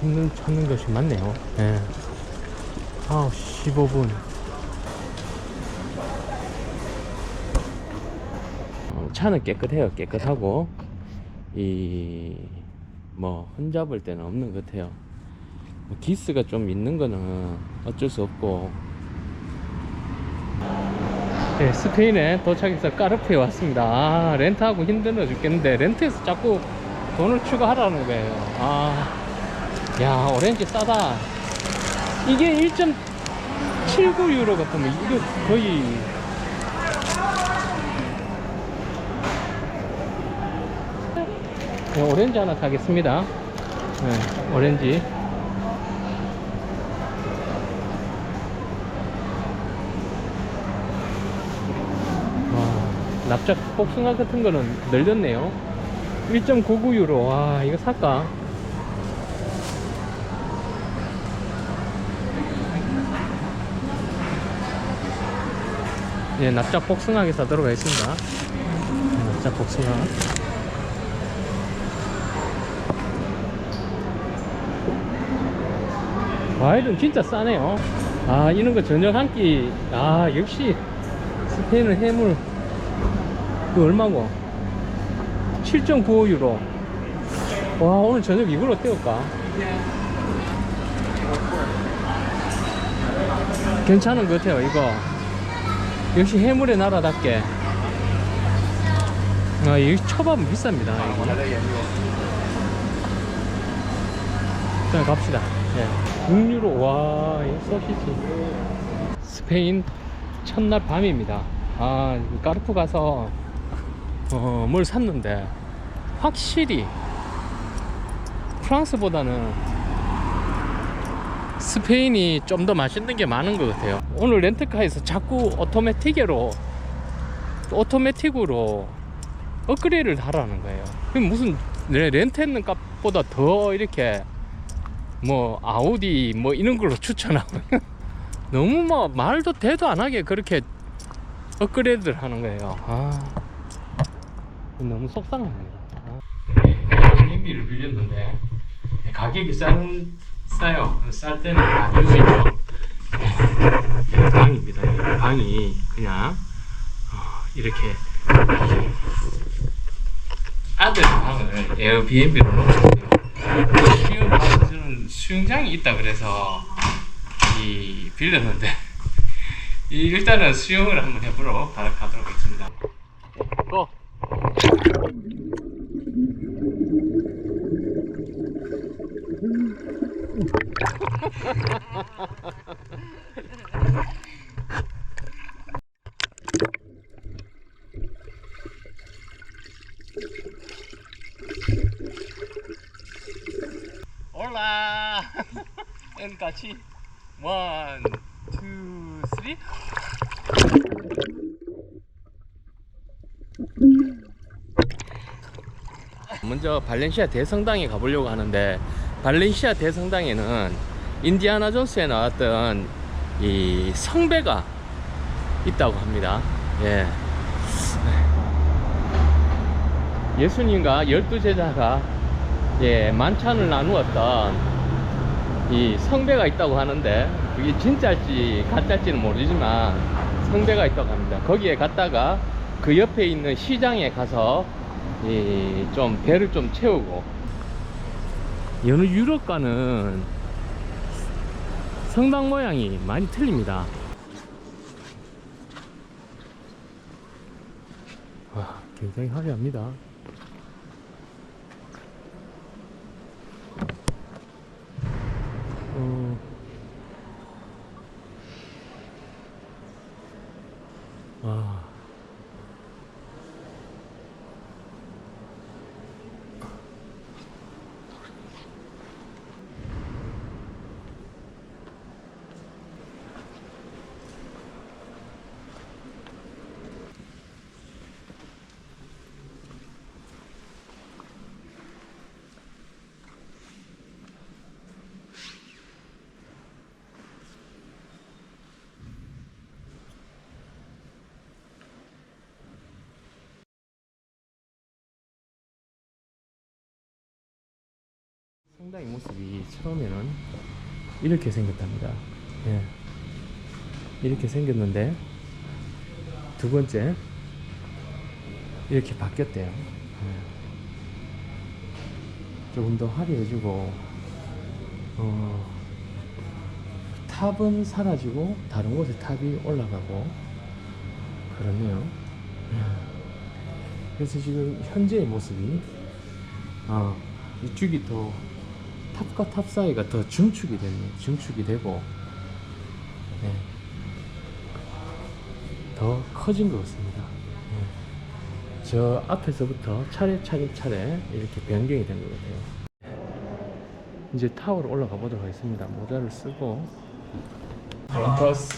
찍는 찾는 것이 많네요. 예. 아 15분. 어, 차는 깨끗해요. 깨끗하고 이뭐 흠잡을 때는 없는 것 같아요. 뭐 기스가 좀 있는 거는 어쩔 수 없고. 네, 스페인에 도착해서 까르푸에 왔습니다. 아, 렌트하고 힘들어 죽겠는데 렌트에서 자꾸 돈을 추가하라는 거예요. 아, 야 오렌지 싸다. 이게 1.79 유로 같으면 이거 거의 네, 오렌지 하나 사겠습니다. 네, 오렌지. 와, 납작 복숭아 같은 거는 늘렸네요. 1.99 유로. 와, 이거 살까? 예, 납작 복숭아하게 사도록 하겠습니다. 네, 납작 복숭아. 과일은 진짜 싸네요. 아, 이런 거 저녁 한 끼. 아, 역시 스페인은 해물. 그 얼마고? 7.95 유로. 와, 오늘 저녁 이걸로 때울까? 괜찮은 것 같아요, 이거. 역시 해물의 나라답게. 아, 이 초밥은 비쌉니다. 그냥 갑시다. 예. 6유로, 와, 이 소시지. 스페인 첫날 밤입니다. 아, 까르푸 가서, 어, 뭘 샀는데, 확실히, 프랑스보다는 스페인이 좀 더 맛있는 게 많은 것 같아요. 오늘 렌트카에서 자꾸 오토매틱으로, 오토매틱으로 업그레이드를 하라는 거예요. 무슨 레- 렌트했는 값보다 더 이렇게 뭐 아우디 뭐 이런 걸로 추천하고 너무 뭐 말도 대도 안 하게 그렇게 업그레이드를 하는 거예요. 아 너무 속상합니다. 비행기를 빌렸는데 가격이 싼 싸요. 쌀 때는. 네, 방입니다. 이 방이 그냥 어, 이렇게 아들 방을 에어비앤비로 놓았어요. 수영 저는 수영장이 있다 그래서 이 빌렸는데 이 일단은 수영을 한번 해보러 가, 가도록 하겠습니다. 고! 엔 같이 원, 투, 쓰리 먼저 발렌시아 대성당에 가보려고 하는데 발렌시아 대성당에는 인디아나 존스에 나왔던 이 성배가 있다고 합니다. 예. 예수님과 열두 제자가 예, 만찬을 나누었던 이 성배가 있다고 하는데 그게 진짜일지 가짜일지는 모르지만 성배가 있다고 합니다. 거기에 갔다가 그 옆에 있는 시장에 가서 이 좀 배를 좀 채우고 여느 유럽과는 성당 모양이 많이 틀립니다. 와, 굉장히 화려합니다. 어, 아. 상당히 모습이 처음에는 이렇게 생겼답니다. 예. 이렇게 생겼는데 두 번째 이렇게 바뀌었대요. 예. 조금 더 화려해지고 어, 탑은 사라지고 다른 곳에 탑이 올라가고 그렇네요. 예. 그래서 지금 현재의 모습이 어, 이쪽이 더 탑과 탑 사이가 더 중축이 됐네. 중축이 되고 네. 더 커진 것 같습니다. 네. 저 앞에서부터 차례차례 차례 이렇게 변경이 된 것 같아요. 이제 타워로 올라가 보도록 하겠습니다. 모자를 쓰고 버스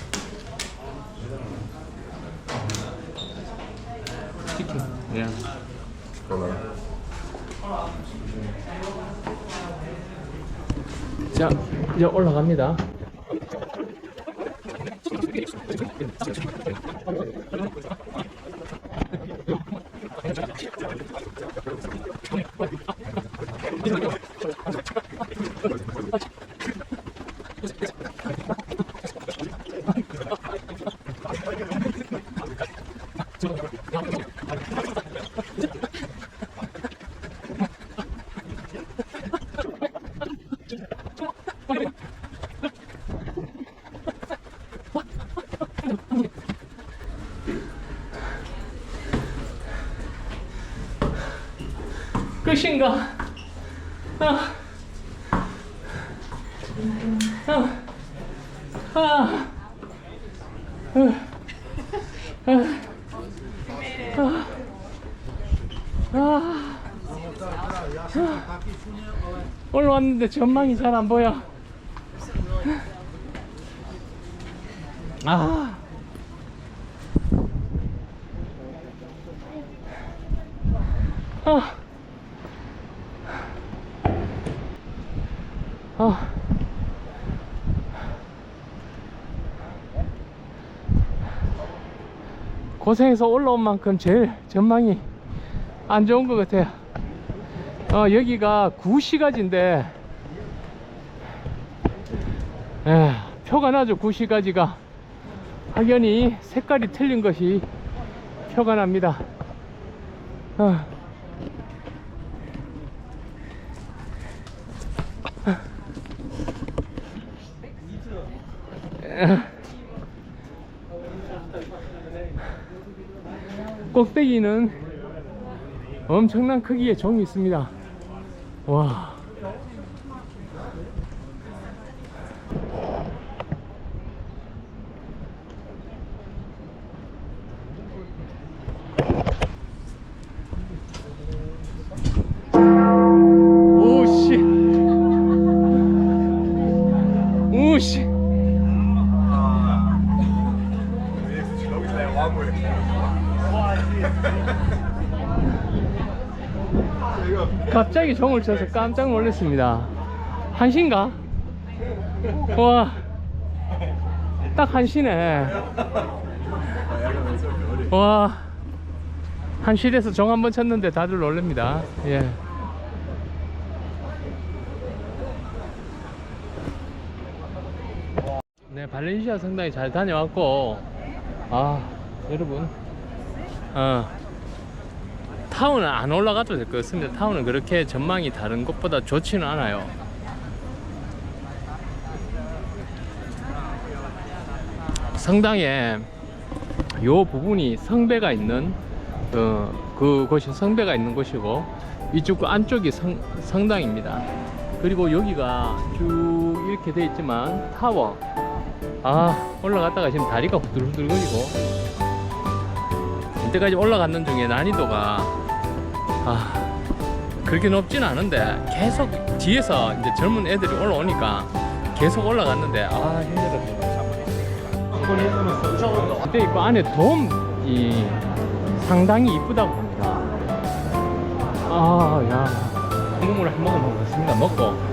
치킨 예. 자 이제 올라갑니다. 끝인가? 아. 아. 아. 아. 아. 올라왔는데 전망이 잘 안 보여. 아. 아. 아. 고생해서 올라온 만큼 제일 전망이 안 좋은 것 같아요. 어, 여기가 구시가지인데, 에, 표가 나죠, 구시가지가. 확연히 색깔이 틀린 것이 표가 납니다. 어. 꼭대기는 엄청난 크기의 종이 있습니다. 와. 갑자기 종을 쳐서 깜짝 놀랐습니다. 한시인가? 와, 딱 한시네. 와, 한시 돼서 종 한 번 쳤는데 다들 놀랍니다. 예. 네, 발렌시아 성당에 잘 다녀왔고, 아, 여러분, 어, 타운은 안 올라가도 될 것 같습니다. 타운은 그렇게 전망이 다른 곳보다 좋지는 않아요. 성당에 요 부분이 성배가 있는 어, 그곳이 성배가 있는 곳이고 이쪽 그 안쪽이 성, 성당입니다. 그리고 여기가 쭉 이렇게 돼 있지만 타워 아 올라갔다가 지금 다리가 후들후들거리고 이때까지 올라갔는 중에 난이도가 아 그렇게 높진 않은데 계속 뒤에서 이제 젊은 애들이 올라오니까 계속 올라갔는데 아 힘들었어요. 그때 있고 안에 돔이 상당히 이쁘다고 합니다. 아, 야. 한국물을 한 모금 먹었습니다. 먹고